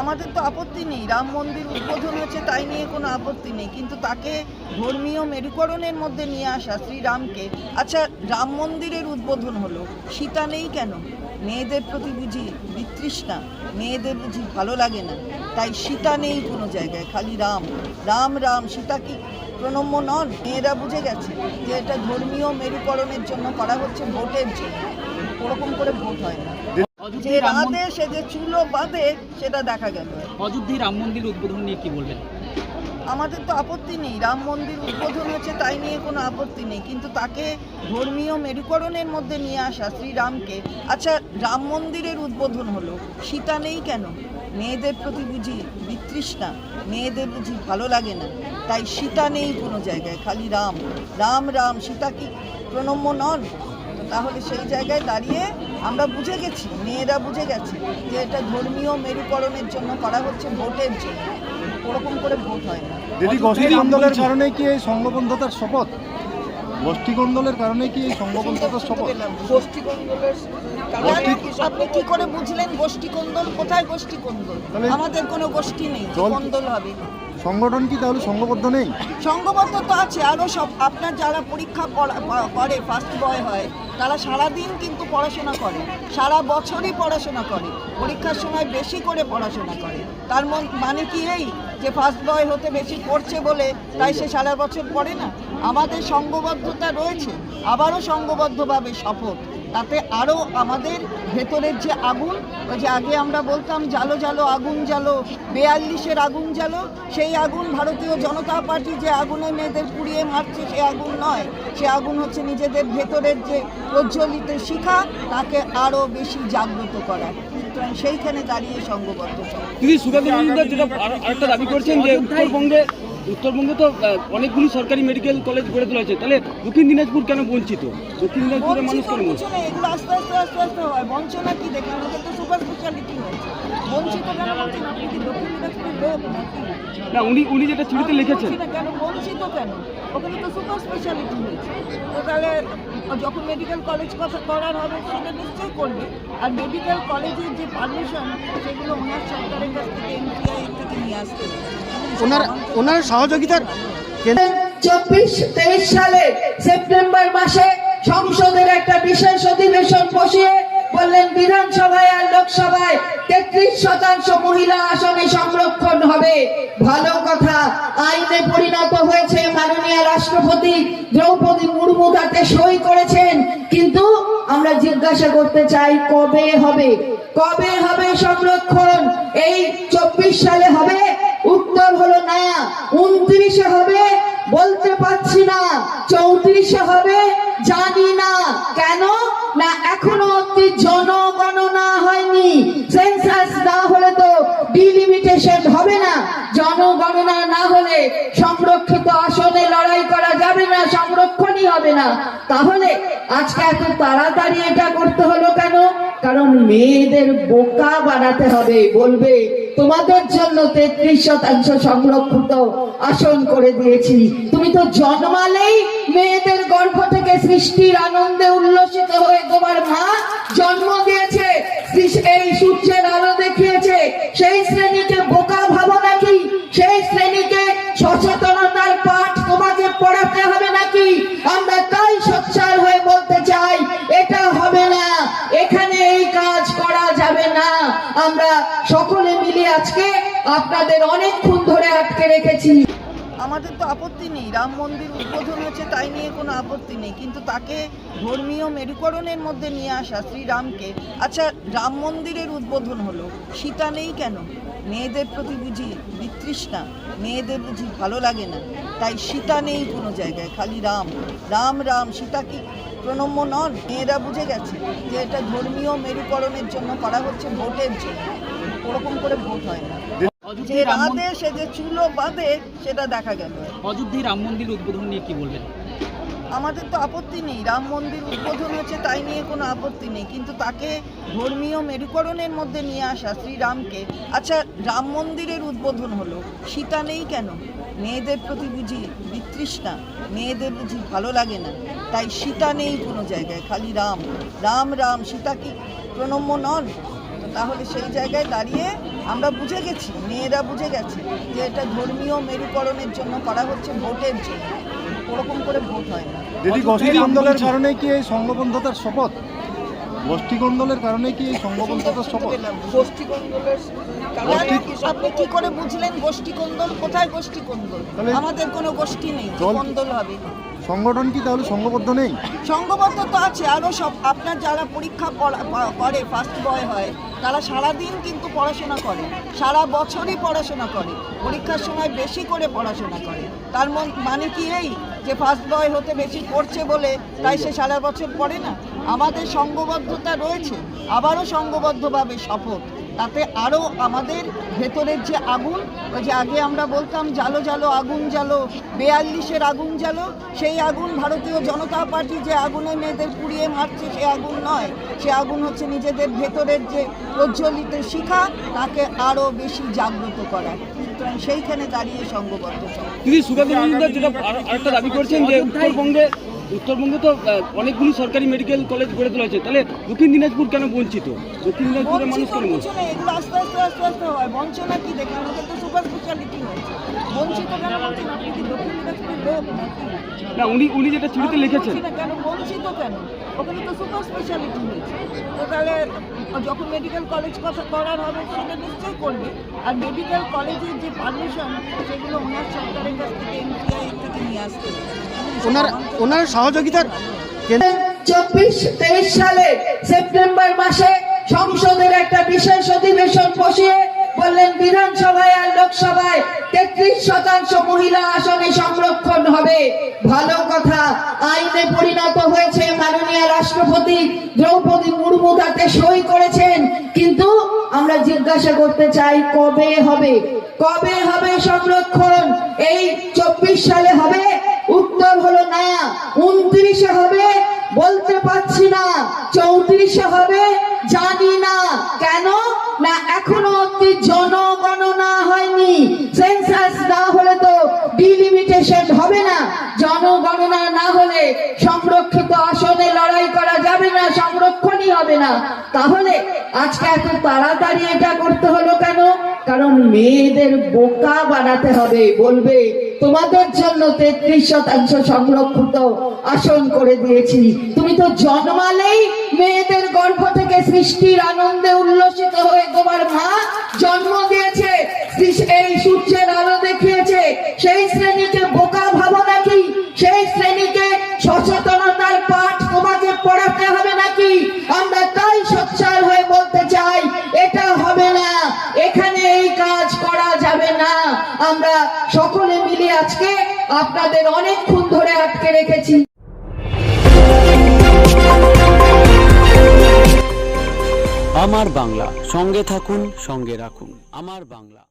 আমাদের তো আপত্তি নেই। রাম মন্দির উদ্বোধন হচ্ছে তাই নিয়ে কোনো আপত্তি নেই। কিন্তু তাকে ধর্মীয় মেরুকরণের মধ্যে নিয়ে আসা শ্রীরামকে আচ্ছা রাম মন্দিরের উদ্বোধন হলো। সীতা নেই কেন? মেয়েদের প্রতি বুঝি বিতৃষ্ণা, মেয়েদের বুঝি ভালো লাগে না। তাই সীতা নেই কোনো জায়গায়, খালি রাম। রাম রাম, সীতা কি প্রণম্য নন? মেয়েরা বুঝে গেছে যে এটা ধর্মীয় মেরুকরণের জন্য করা হচ্ছে ভোটের জন্য। ওরকম করে ভোট হয় না। যে অযোধ্যায় রাম মন্দির রাধে সে যে চুলো বাঁধে সেটা দেখা গেল। অযোধ্যায় রাম মন্দির উদ্বোধন নিয়ে কি বলবেন? আমাদের তো আপত্তি নেই। রাম মন্দির উদ্বোধন হচ্ছে তাই নিয়ে কোনো আপত্তি নেই। কিন্তু তাকে ধর্মীয় মেরুকরণের মধ্যে নিয়ে আসা শ্রীরামকে আচ্ছা রাম মন্দিরের উদ্বোধন হলো। সীতা নেই কেন? মেয়েদের প্রতি বুঝি বিতৃষ্ণা। মেয়েদের বুঝি ভালো লাগে না। তাই সীতা নেই কোনো জায়গায় খালি রাম। রাম রাম সীতা কি প্রণম্য নন? তাহলে সেই জায়গায় দাঁড়িয়ে আমরা বুঝে গেছি মেয়েরা বুঝে গেছে যে এটা ধর্মীয় মেরুকরণের জন্য করা হচ্ছে ভোটের জন্য। ওরকম করে ভোট হয় না। দিদি গোষ্ঠী কন্দলের কারণে কি এই সংঘবদ্ধতার শপথ? গোষ্ঠী কন্দলের কারণে কি এই সংঘবদ্ধতার শপথ? গোষ্ঠী আপনি কি করে বুঝলেন গোষ্ঠী কোন্দল কোথায় গোষ্ঠী কোন্দল আমাদের কোনো গোষ্ঠী নেই কোন্দল হবে সংগঠন কি তাহলে সংঘবদ্ধ নেই? সংঘবদ্ধ তো আছে আরও সব আপনার যারা পরীক্ষা করে ফার্স্ট বয় হয়, তারা সারাদিন কিন্তু পড়াশোনা করে, সারা বছরই পড়াশোনা করে, পরীক্ষার সময় বেশি করে পড়াশোনা করে। তার মন- কি এই যে ফার্স্ট বয় হতে বেশি পড়ছে বলে, তাই সে সারা বছর পড়ে না? আমাদের সংঘবদ্ধতা রয়েছে, আবারও সংঘবদ্ধভাবে শপথ তাতে আরও আমাদের ভেতরের যে আগুন যে আগে আমরা বলতাম জালো জালো আগুন জালো বেয়াল্লিশের আগুন জালো। সেই আগুন ভারতীয় জনতা পার্টি যে আগুনে মেয়েদের পুড়িয়ে মারছে সে আগুন নয়। সে আগুন হচ্ছে নিজেদের ভেতরের যে প্রজ্বলিত শিখা তাকে আরও বেশি জাগ্রত করা। সুতরাং সেইখানে দাঁড়িয়ে সংঘবদ্ধ সব দিদি সুকান্ত মজুমদার যেটা আর- আরেকটা দাবি করছেন যে উত্তরবঙ্গে উত্তরবঙ্গে তো অনেকগুলি সরকারি মেডিকেল কলেজ গড়ে তোলা হয়েছে। তাহলে দক্ষিণ দিনাজপুর কেন বঞ্চিত? দক্ষিণ দিনাজপুরের মানুষ কেন বঞ্চিত? এগুলো আস্তে আস্তে আস্তে আস্তে হয়। বঞ্চনা কি? দেখলাম ওদের তো সুপার হয়েছে। বঞ্চিত কেন বলছেন আপনি কি দক্ষিণ দিনাজপুরের লোক নাকি? না উনি উনি যেটা চিঠিতে লিখেছেন। কেন? বঞ্চিত কেন? ওখানে তো সুপার স্পেশালিটি হয়েছে। তো তাহলে যখন মেডিকেল কলেজ কথা করার হবে সেটা নিশ্চয়ই করবে। আর মেডিকেল কলেজের যে পারমিশন সেগুলো ওনার সরকারের কাছ থেকে এনপিআই থেকে নিয়ে আসতে ওনার ওনার সহযোগিতার চব্বিশ তেইশ সালে সেপ্টেম্বর মাসে সংসদের একটা বিশেষ অধিবেশন বসিয়ে বললেন, বিধানসভায় আর লোকসভায় তেত্রিশ শতাংশ মহিলা আসনে সংরক্ষণ হবে। ভালো কথা, আইনে পরিণত হয়েছে মাননীয় রাষ্ট্রপতি, দ্রৌপদী মুর্মু তাতে সই করেছেন। কিন্তু আমরা জিজ্ঞাসা করতে চাই, কবে হবে? কবে হবে সংরক্ষণ? এই চব্বিশ সালে হবে? উত্তর হলো না। উনত্রিশে হবে? বলতে পারছি না। চৌত্রিশে হবে? না। তাহলে আজকে এত তাড়াতাড়ি এটা করতে হলো কেন? কারণ মেয়েদের বোকা বানাতে হবে, বলবে, তোমাদের জন্য তেত্রিশ শতাংশ সংরক্ষিত আসন করে দিয়েছি। তুমি তো জন্মালেই মেয়েদের গর্ভ থেকে সৃষ্টির আনন্দে উল্লসিত হয়ে আমরা সকলে মিলে আজকে আপনাদের অনেকক্ষণ ধরে আটকে রেখেছি। আমাদের তো আপত্তি নেই, রাম মন্দির উদ্বোধন হচ্ছে তাই নিয়ে কোনো আপত্তি নেই, কিন্তু তাকে ধর্মীয় মেরুকরণের মধ্যে নিয়ে আসা শ্রীরামকে আচ্ছা রাম মন্দিরের উদ্বোধন হলো, সীতা নেই কেন? মেয়েদের প্রতি বুঝি বিতৃষ্ণা, মেয়েদের বুঝি ভালো লাগে না, তাই সীতা নেই কোনো জায়গায়, খালি রাম রাম রাম, সীতা কি প্রণম্য নন মেয়েরা বুঝে গেছে যে এটা ধর্মীয় মেরুকরণের জন্য করা হচ্ছে ভোটের জন্য। ওরকম করে ভোট হয় না। যে রাধে সে যে চুলো বাঁধে সেটা দেখা গেল। অযোধ্যা রাম মন্দির উদ্বোধন নিয়ে কি বলবেন? আমাদের তো আপত্তি নেই। রাম মন্দির উদ্বোধন হচ্ছে তাই নিয়ে কোনো আপত্তি নেই। কিন্তু তাকে ধর্মীয় মেরুকরণের মধ্যে নিয়ে আসা শ্রীরামকে আচ্ছা রাম মন্দিরের উদ্বোধন হলো। সীতা নেই কেন? মেয়েদের প্রতি বুঝি বিতৃষ্ণা। মেয়েদের বুঝি ভালো লাগে না। তাই সীতা নেই কোনো জায়গায়, খালি রাম। রাম রাম, সীতা কি প্রণম্য নন? তাহলে সেই জায়গায় দাঁড়িয়ে আমরা বুঝে গেছি, মেয়েরা বুঝে গেছে যে এটা ধর্মীয় মেরুকরণের জন্য করা হচ্ছে ভোটের জন্য। ওরকম করে ভোট হয় না। দিদি গোষ্ঠীকন্দলের কারণে কি এই সংঘবদ্ধতার শপথ? গোষ্ঠীকন্দলের কারণে কি এই সংঘবদ্ধতার শপথ? গোষ্ঠী- আপনি কি করে বুঝলেন গোষ্ঠী কোন্দল কোথায় গোষ্ঠী কোন্দল আমাদের কোনো গোষ্ঠী নেই কোন্দল হবে সংগঠন কি তাহলে সংঘবদ্ধ নেই? সংঘবদ্ধ তো আছে আরও সব আপনার যারা পরীক্ষা করে ফার্স্ট বয় হয়, তারা সারা দিন কিন্তু পড়াশোনা করে, সারা বছরই পড়াশোনা করে, পরীক্ষার সময় বেশি করে পড়াশোনা করে। তার মানে কি এই যে ফার্স্ট বয় হতে বেশি পড়ছে বলে, তাই সে সারা বছর পড়ে না? আমাদের সংঘবদ্ধতা রয়েছে, আবারও সংঘবদ্ধভাবে শপথ। তাতে আরও আমাদের ভেতরের যে আগুন ওই যে আগে আমরা বলতাম জালো জালো আগুন জালো বেয়াল্লিশের আগুন জালো সেই আগুন ভারতীয় জনতা পার্টি যে আগুনে মেয়েদের পুড়িয়ে মারছে সে আগুন নয়। সে আগুন হচ্ছে নিজেদের ভেতরের যে প্রজ্বলিত শিখা তাকে আরও বেশি জাগ্রত করা। সুতরাং সেইখানে দাঁড়িয়ে সংঘবদ্ধ সুকান্ত মজুমদার যেটা আরেকটা দাবি করছেন যে উত্তরবঙ্গে উত্তরবঙ্গে তো অনেকগুলি সরকারি মেডিকেল কলেজ গড়ে তোলা হয়েছে তাহলে দক্ষিণ দিনাজপুর কেন বঞ্চিত? দক্ষিণ দিনাজপুরের মানুষ কেন এগুলো আস্তে আস্তে আস্তে আস্তে হয়। বঞ্চনা কি দেখে? আমাদের তো সুপার স্পেশালিটি হয়েছে। বঞ্চিত কেন বলছেন আপনি কি দক্ষিণ দিনাজপুরের লোক? না উনি উনি যেটা চিঠিতে লিখেছেন। কেন? বঞ্চিত কেন? ওখানে তো সুপার স্পেশালিটি হয়েছে। তো তাহলে যখন মেডিকেল কলেজ কথা করার হবে সেটা নিশ্চয়ই করবে। আর মেডিকেল কলেজের যে পারমিশন সেগুলো ওনার সরকারের কাছ থেকে এনপিআই থেকে নিয়ে আসতে ওনার ওনার সহযোগিতার চব্বিশ তেইশ সালে সেপ্টেম্বর মাসে সংসদের একটা বিশেষ অধিবেশন বসিয়ে বললেন বিধানসভায় আর লোকসভায় তেত্রিশ শতাংশ মহিলা আসনে সংরক্ষণ হবে। ভালো কথা আইনে পরিণত হয়েছে। রাষ্ট্রপতি দ্রৌপদী মুর্মু তাতে সই করেছেন। কিন্তু আমরা জিজ্ঞাসা করতে চাই, কবে হবে? কবে হবে সংরক্ষণ? এই চব্বিশ সালে হবে? উত্তর হলো না। উনত্রিশে হবে? বলতে পারছি না। চৌত্রিশে হবে? জানি না। কেন? না, এখনও অব্দি জনগণনা না। তাহলে আজকে এত তাড়াতাড়ি এটা করতে হলো কেন? কারণ মেয়েদের বোকা বানাতে হবে। বলবে, তোমাদের জন্য তেত্রিশ শতাংশ সংরক্ষিত আসন করে দিয়েছি। তুমি তো জন্মালেই মেয়েদের গর্ভ থেকে সৃষ্টির আনন্দে উল্লসিত হয়ে তোমার মা জন্ম দিয়েছে। এই সূর্যের আমরা সকলে মিলে আজকে আপনাদের অনেকক্ষণ ধরে আটকে রেখেছি। আমার বাংলা, সঙ্গে থাকুন, সঙ্গে রাখুন। আমার বাংলা।